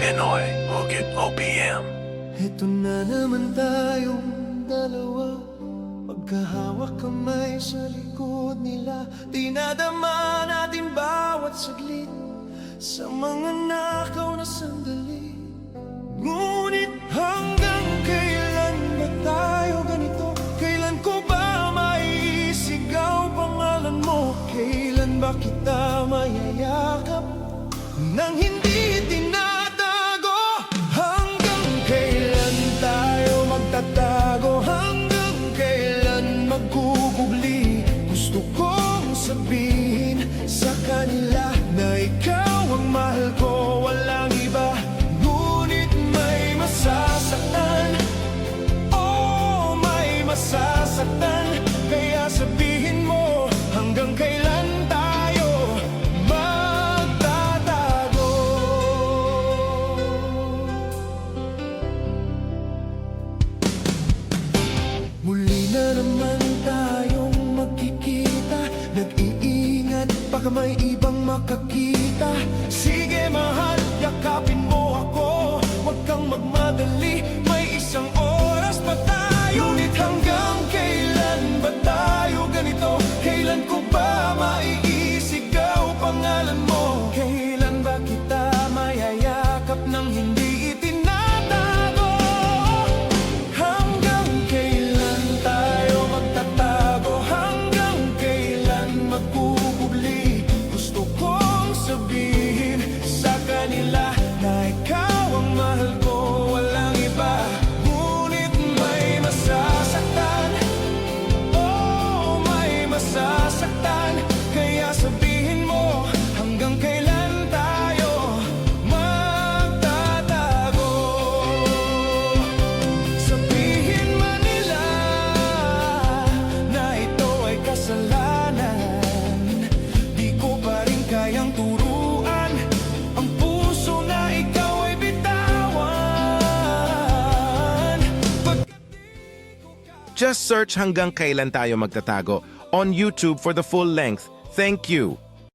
Pinoy Hugot OPM Ito na naman tayong dalawa. Pagkahawak kamay sa likod nila. Dinadama natin bawat saglit. Sa mga nakaw na sandali. Ngunit kita mayayakap nang hindi Pag may ibang makakita. Sige mahal, yakapin kayang turuan Ang puso na ikaw ay bitawan Just search hanggang kailan tayo magtatago on YouTube for the full length. Thank you.